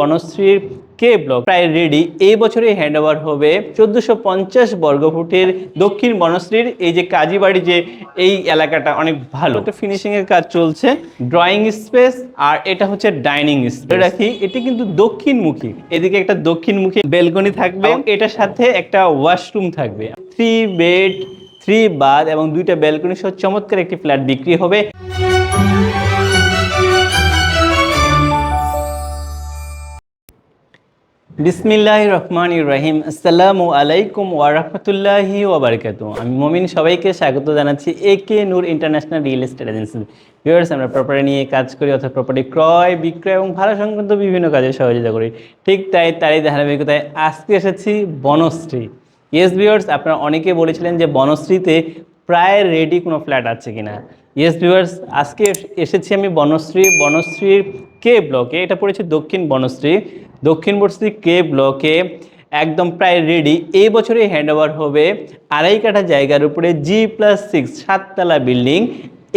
বনশ্রীর কে block? প্রায় ready এই বছরে হ্যান্ড ওভার হবে চোদ্দোশো পঞ্চাশ বর্গফুটের দক্ষিণ বনশ্রীর। এই যে কাজীবাড়ি যে এই এলাকাটা অনেক ভালো। ফিনিশিং এর কাজ চলছে। ড্রয়িং স্পেস আর এটা হচ্ছে ডাইনিং স্পেস রাখি এটি কিন্তু দক্ষিণমুখী। এদিকে একটা দক্ষিণমুখী বেলকনি থাকবে। এটার সাথে একটা ওয়াশরুম থাকবে। থ্রি বেড থ্রি বাথ এবং দুইটা ব্যালকনি সহ চমৎকার একটি ফ্ল্যাট বিক্রি হবে। বিসমিল্লাহ রহমান রহিম। আসসালামু আলাইকুম ওয়ারহমতুল্লাহি ওবরকাত আমি মমিন, সবাইকে স্বাগত জানাচ্ছি A K Noor international real estate agency viewers আমরা প্রপার্টি নিয়ে কাজ করি অর্থাৎ প্রপার্টি ক্রয়, বিক্রয় এবং ভাড়া সংক্রান্ত বিভিন্ন কাজে সহযোগিতা করি। ঠিক তাই তারই ধারাবাহিকতায় আজকে এসেছি বনশ্রী। ইয়েস ভিউয়ার্স আপনারা অনেকে বলেছিলেন যে বনশ্রীতে প্রায় রেডি কোনো ফ্ল্যাট আছে কিনা। ইয়েস ভিউয়ার্স আজকে এসেছি আমি বনশ্রী। বনশ্রীর কে ব্লকে এটা পড়েছে দক্ষিণ বনশ্রী। দক্ষিণ বনশ্রী কে ব্লকে একদম প্রায় রেডি এই বছরে হ্যান্ড ওভার হবে আড়াই কাঠা জায়গার উপরে জি প্লাস সিক্স সাততলা বিল্ডিং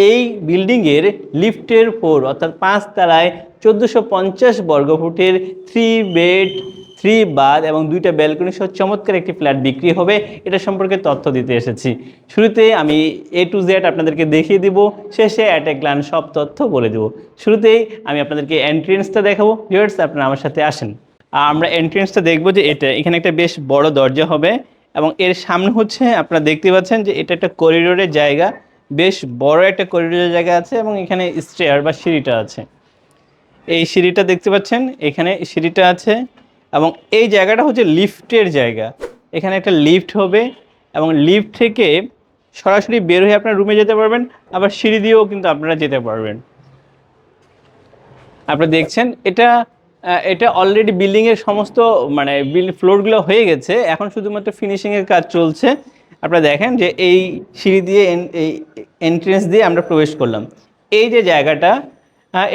এই বিল্ডিংয়ের লিফটের ফোর অর্থাৎ পাঁচতলায় চোদ্দোশো পঞ্চাশ বর্গফুটের থ্রি বেড থ্রি বাদ এবং দুইটা ব্যালকনি সহ চমৎকার একটি ফ্ল্যাট বিক্রি হবে, এটা সম্পর্কে তথ্য দিতে এসেছি। শুরুতে আমি এ টু জেড আপনাদেরকে দেখিয়ে দিব, শেষে অ্যাট এ গ্লান সব তথ্য বলে দেবো। শুরুতেই আমি আপনাদেরকে এন্ট্রেন্সটা দেখাবো। ভিউয়ার্স আপনারা আমার সাথে আসেন। আর আমরা এন্ট্রেন্সটা দেখব যে এটা, এখানে একটা বেশ বড় দরজা হবে এবং এর সামনে হচ্ছে আপনারা দেখতে পাচ্ছেন যে এটা একটা করিডোরের জায়গা, বেশ বড় একটা করিডোরের জায়গা আছে এবং এখানে স্টেয়ার বা সিঁড়িটা আছে। এই সিঁড়িটা দেখতে পাচ্ছেন, এখানে সিঁড়িটা আছে। এবং এই জায়গাটা হচ্ছে লিফটের জায়গা। এখানে একটা লিফট হবে এবং লিফট থেকে সরাসরি বের হয়ে আপনার রুমে যেতে পারবেন, আবার সিঁড়ি দিয়েও কিন্তু আপনারা যেতে পারবেন। আপনারা দেখছেন, এটা এটা অলরেডি বিল্ডিংয়ের সমস্ত মানে বিল ফ্লোরগুলো হয়ে গেছে। এখন শুধুমাত্র ফিনিশিংয়ের কাজ চলছে। আপনারা দেখেন যে এই সিঁড়ি দিয়ে, এই এন্ট্রেন্স দিয়ে আমরা প্রবেশ করলাম। এই যে জায়গাটা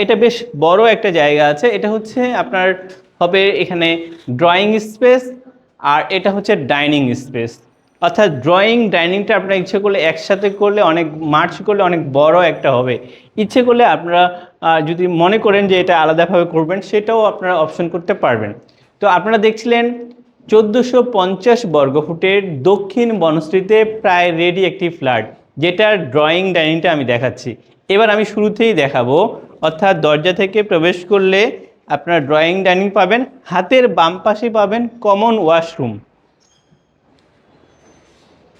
এটা বেশ বড় একটা জায়গা আছে। এটা হচ্ছে আপনার হবে এখানে ড্রয়িং স্পেস আর এটা হচ্ছে ডাইনিং স্পেস অর্থাৎ ড্রয়িং ডাইনিংটা আপনার ইচ্ছে করলে একসাথে করলে অনেক মার্চ করলে অনেক বড় একটা হবে। ইচ্ছে করলে আপনারা যদি মনে করেন যে এটা আলাদাভাবে করবেন, সেটাও আপনারা অপশন করতে পারবেন। তো আপনারা দেখছিলেন চোদ্দোশো পঞ্চাশ বর্গফুটের দক্ষিণ বনশ্রীতে প্রায় রেডি একটি ফ্ল্যাট যেটার ড্রয়িং ডাইনিংটা আমি দেখাচ্ছি। এবার আমি শুরুতেই দেখাবো, অর্থাৎ দরজা থেকে প্রবেশ করলে আপনারা ড্রয়িং ডাইনিং পাবেন, হাতের বাম পাশে পাবেন কমন ওয়াশরুম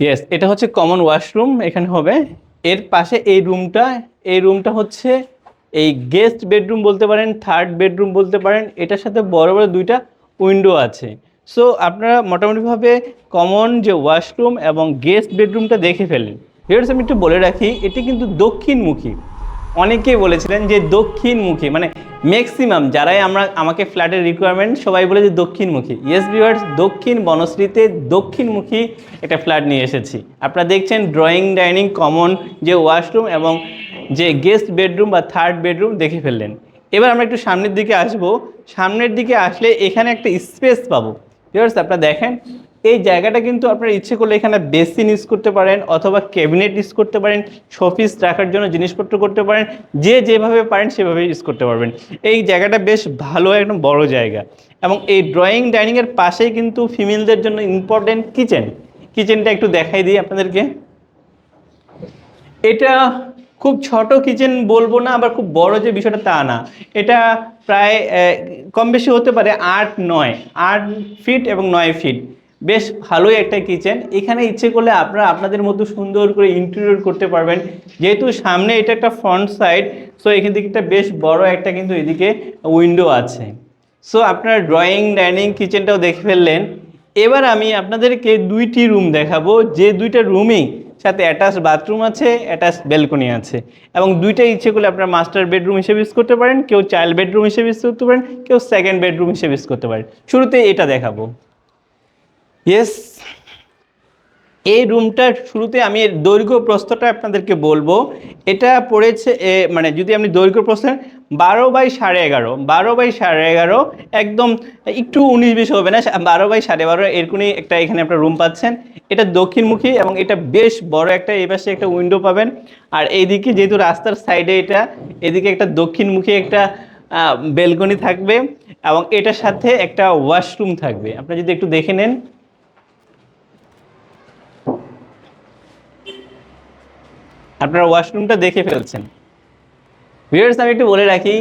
ইয়েস এটা হচ্ছে কমন ওয়াশরুম এখানে হবে। এর পাশে এই রুমটা এই রুমটা হচ্ছে এই গেস্ট বেডরুম বলতে পারেন থার্ড বেডরুম বলতে পারেন, এটার সাথে বড় বড় দুইটা উইন্ডো আছে। সো আপনারা মোটামুটিভাবে কমন যে ওয়াশরুম এবং গেস্ট বেডরুমটা দেখে ফেলেন। ভিউয়ার্স আমি একটু বলে রাখি, এটি কিন্তু দক্ষিণমুখী। অনেকেই বলেছিলেন যে দক্ষিণমুখী মানে ম্যাক্সিমাম যারাই আমরা, আমাকে ফ্ল্যাটের রিকোয়ারমেন্ট সবাই বলে যে দক্ষিণমুখী। ইয়েস ভিউয়ার্স দক্ষিণ বনশ্রীতে দক্ষিণমুখী একটা ফ্ল্যাট নিয়ে এসেছি। আপনারা দেখছেন ড্রয়িং ডাইনিং কমন যে ওয়াশরুম এবং যে গেস্ট বেডরুম বা থার্ড বেডরুম দেখে ফেললেন। এবার আমরা একটু সামনের দিকে আসব। সামনের দিকে আসলে এখানে একটা স্পেস পাবো। ভিউয়ার্স আপনারা দেখেন, এই জায়গাটা কিন্তু আপনারা ইচ্ছে করলে এখানে বেসিন ইউজ করতে পারেন অথবা ক্যাবিনেট ইউজ করতে পারেন শোপিস রাখার জন্য জিনিসপত্র করতে পারেন, যে যেভাবে পারেন সেভাবে ইউজ করতে পারবেন। এই জায়গাটা বেশ ভালো, একদম বড় জায়গা। এবং এই ড্রয়িং ডাইনিংয়ের পাশেই কিন্তু ফিমেলদের জন্য ইম্পর্টেন্ট কিচেন কিচেনটা একটু দেখাই দিই আপনাদেরকে। এটা খুব ছোট কিচেন বলব না, আবার খুব বড় যে বিষয়টা তা না। এটা প্রায় কম বেশি হতে পারে আট, নয়। আট ফিট এবং নয় ফিট বেশ ভালোই একটা কিচেন এখানে ইচ্ছে করলে আপনারা আপনাদের মতো সুন্দর করে ইন্টেরিয়র করতে পারবেন। যেহেতু সামনে এটা একটা ফ্রন্ট সাইড সো এখান থেকে একটা বেশ বড় একটা কিন্তু এদিকে উইন্ডো আছে। সো আপনার ড্রয়িং ডাইনিং কিচেনটাও দেখে ফেললেন। এবার আমি আপনাদেরকে দুইটি রুম দেখাবো। যে দুইটা রুমেই সাথে অ্যাটাচ বাথরুম আছে অ্যাটাচ ব্যালকনি আছে। এবং দুইটাই ইচ্ছে করলে আপনার মাস্টার বেডরুম হিসেবে ইউজ করতে পারেন কেউ চাইল্ড বেডরুম হিসেবে ইউজ করতে পারেন কেউ সেকেন্ড বেডরুম হিসেবে ইউজ করতে পারেন। শুরুতে এটা দেখাবো। ইয়েস এই রুমটার শুরুতে আমি দৈর্ঘ্য প্রস্থটা আপনাদেরকে বলব। এটা পড়েছে মানে যদি আপনি দৈর্ঘ্য প্রস্থ নেন, বারো বাই সাড়ে এগারো, বারো বাই সাড়ে এগারো একদম একটু উনিশ বিশ হবে না, বারো বাই সাড়ে বারো এরকমই একটা এখানে আপনার রুম পাচ্ছেন। এটা দক্ষিণমুখী এবং এটা বেশ বড় একটা, এই পাশে একটা উইন্ডো পাবেন। আর এইদিকে যেহেতু রাস্তার সাইডে এটা, এদিকে একটা দক্ষিণমুখী একটা বেলকনি থাকবে এবং এটার সাথে একটা ওয়াশরুম থাকবে। আপনারা যদি একটু দেখে নেন। আপনারা ওয়াশরুমটা দেখে ফেলছেন। ভিউয়ার্স আমি একটু বলে রাখি,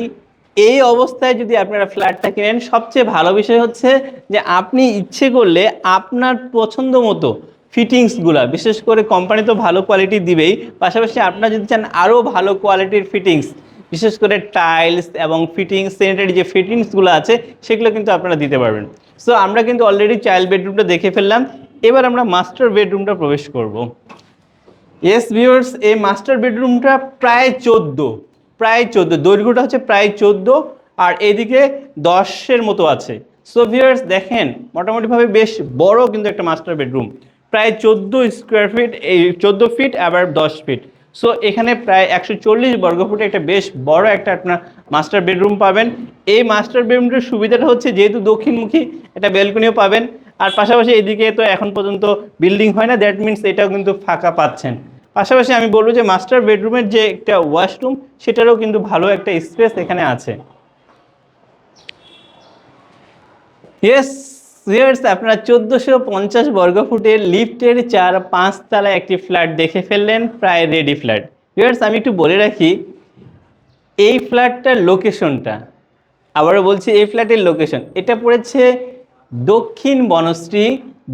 এই অবস্থায় যদি আপনারা ফ্ল্যাটটা কিনেন, সবচেয়ে ভালো বিষয় হচ্ছে যে আপনি ইচ্ছে করলে আপনার পছন্দ মতো ফিটিংসগুলা বিশেষ করে কোম্পানি তো ভালো কোয়ালিটি দিবেই, পাশাপাশি আপনারা যদি চান আরও ভালো কোয়ালিটির ফিটিংস বিশেষ করে টাইলস এবং ফিটিংস স্যানিটারি যে ফিটিংসগুলো আছে, সেগুলো কিন্তু আপনারা দিতে পারবেন। সো আমরা কিন্তু অলরেডি চাইল্ড বেডরুমটা দেখে ফেললাম, এবার আমরা মাস্টার বেডরুমটা প্রবেশ করব। ইয়েস ভিউয়ার্স এই মাস্টার বেডরুমটা প্রায় চোদ্দ। প্রায় চোদ্দ, দৈর্ঘ্যটা হচ্ছে প্রায় চোদ্দ, আর এদিকে দশের মতো আছে। সো ভিউয়ার্স দেখেন, মোটামুটিভাবে বেশ বড় কিন্তু একটা মাস্টার বেডরুম প্রায় চোদ্দ স্কোয়ার ফিট এই চোদ্দ ফিট আবার দশ ফিট সো এখানে প্রায় একশো চল্লিশ বর্গফুটে একটা বেশ বড় একটা আপনার মাস্টার বেডরুম পাবেন। এই মাস্টার বেডরুমটার সুবিধাটা হচ্ছে যেহেতু দক্ষিণমুখী, একটা ব্যালকনিও পাবেন। আর পাশাপাশি এদিকে তো এখন পর্যন্ত বিল্ডিং হয় না দ্যাট মিনস এটাও কিন্তু ফাঁকা পাচ্ছেন। পাশাপাশি আমি বলব যে মাস্টার বেডরুমের যে একটা ওয়াশরুম সেটারও কিন্তু ভালো একটা স্পেস এখানে আছে। ইয়েস ভিউয়ার্স আপনারা চোদ্দোশো পঞ্চাশ বর্গফুটের লিফটের চার পাঁচ তলায় একটি ফ্ল্যাট দেখে ফেললেন, প্রায় রেডি ফ্ল্যাট ভিউয়ার্স আমি একটু বলে রাখি, এই ফ্ল্যাটটার লোকেশনটা আবারও বলছি, এই ফ্ল্যাটের লোকেশন এটা পড়েছে দক্ষিণ বনশ্রী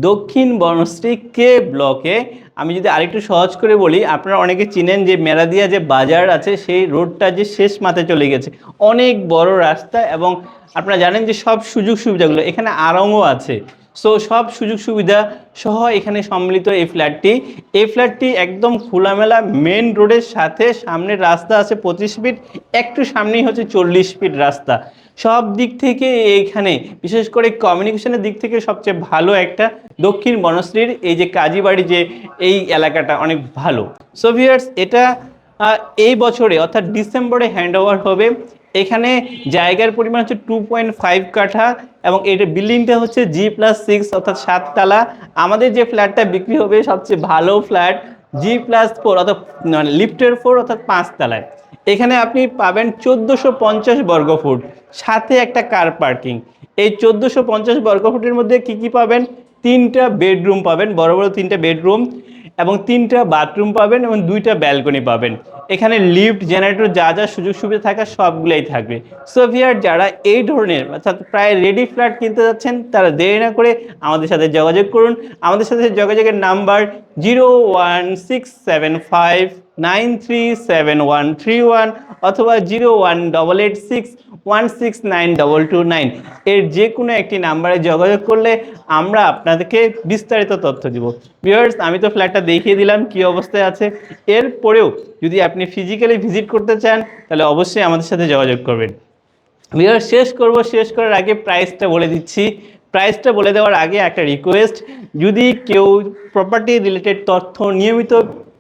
দক্ষিণ বনশ্রী কে ব্লকে আমি যদি আরেকটু সহজ করে বলি, আপনারা অনেকে চিনেন যে মেরাদিয়া যে বাজার আছে, সেই রোডটা যে শেষ মাথায় চলে গেছে। অনেক বড় রাস্তা এবং আপনারা জানেন যে সব সুযোগ সুবিধাগুলো এখানে আরংও আছে। সো সব সুযোগ সুবিধা সহ এখানে সম্মিলিত এই ফ্ল্যাটটি। এই ফ্ল্যাটটি একদম খোলামেলা মেন রোডের সাথে সামনের রাস্তা আছে পঁচিশ ফিট একটু সামনেই হচ্ছে চল্লিশ ফিট রাস্তা। সব দিক থেকে এইখানে, বিশেষ করে কমিউনিকেশনের দিক থেকে সবচেয়ে ভালো একটা দক্ষিণ বনশ্রীর এই যে কাজীবাড়ি যে এই এলাকাটা অনেক ভালো। সো ভিউয়ার্স এটা এই বছরে অর্থাৎ ডিসেম্বরে হ্যান্ড ওভার হবে। এখানে জায়গার পরিমাণ হচ্ছে টু পয়েন্ট ফাইভ কাঠা এবং এটা বিল্ডিংটা হচ্ছে জি প্লাস সিক্স অর্থাৎ সাততলা আমাদের যে ফ্ল্যাটটা বিক্রি হবে সবচেয়ে ভালো ফ্ল্যাট জি প্লাস ফোর অর্থাৎ মানে লিফটের ফোর অর্থাৎ পাঁচতলায় এখানে আপনি পাবেন চোদ্দোশো পঞ্চাশ বর্গফুট সাথে একটা কার পার্কিং এই চোদ্দোশো পঞ্চাশ বর্গফুটের মধ্যে কি কি পাবেন? তিনটা বেডরুম পাবেন, বড় বড় তিনটা বেডরুম এবং তিনটা বাথরুম পাবেন এবং দুইটা ব্যালকনি পাবেন। এখানে লিফট, জেনারেটর, যা যা সুযোগ সুবিধা থাকা সবগুলোই থাকবে। সোভিয়ার যারা এই ধরনের, অর্থাৎ প্রায় রেডি ফ্ল্যাট কিনতে যাচ্ছেন, তারা দেরি না করে আমাদের সাথে যোগাযোগ করুন। আমাদের সাথে যোগাযোগের number zero one six seven five nine three seven one three one অথবা zero one double eight six one six nine double two nine. এর যে কোনো একটি নাম্বারে যোগাযোগ করলে আমরা আপনাদেরকে বিস্তারিত তথ্য দিব। ভিউয়ার্স, আমি তো ফ্ল্যাটটা দেখিয়ে দিলাম, কি অবস্থায় আছে। এরপরেও যদি আপনি ফিজিক্যালি ভিজিট করতে চান, তাহলে অবশ্যই আমাদের সাথে যোগাযোগ করবেন। ভিডিও শেষ করব, শেষ করার আগে প্রাইসটা বলে দিচ্ছি। প্রাইসটা বলে দেওয়ার আগে একটা রিকোয়েস্ট, যদি কেউ প্রপার্টি রিলেটেড তথ্য নিয়মিত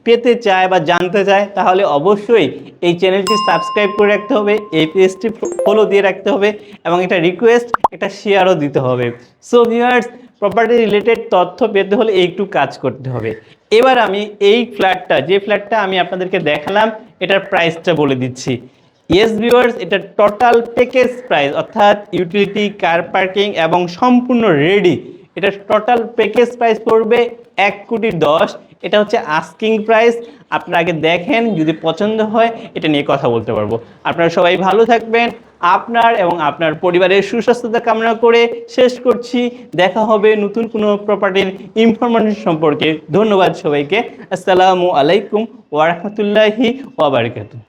পেতে চায় বা জানতে চায়, তাহলে অবশ্যই এই চ্যানেলটি সাবস্ক্রাইব করে রাখতে হবে, এই পেজটি ফলো দিয়ে রাখতে হবে এবং এটা রিকোয়েস্ট এটা শেয়ারও দিতে হবে। সো ভিউয়ার্স প্রপার্টি রিলেটেড তথ্য পেতে হলে একটু কাজ করতে হবে। এবার আমি এই ফ্ল্যাটটা যে ফ্ল্যাটটা আমি আপনাদেরকে দেখালাম, এটার প্রাইসটা বলে দিচ্ছি। ইয়েস ভিউয়ার্স এটা টোটাল প্যাকেজ প্রাইস অর্থাৎ ইউটিলিটি কার পার্কিং এবং সম্পূর্ণ রেডি এটা টোটাল প্যাকেজ প্রাইস পড়বে এক কোটি দশ। এটা হচ্ছে আস্কিং প্রাইস আপনারা আগে দেখেন, যদি পছন্দ হয়, এটা নিয়ে কথা বলতে পারব। আপনারা সবাই ভালো থাকবেন। আপনার এবং আপনার পরিবারের সুস্বাস্থ্যতা কামনা করে শেষ করছি। দেখা হবে নতুন কোনো প্রপার্টির ইনফরমেশন সম্পর্কে। ধন্যবাদ সবাইকে। আসসালামু আলাইকুম ওয়া রাহমাতুল্লাহি ওয়া বারাকাতুহু।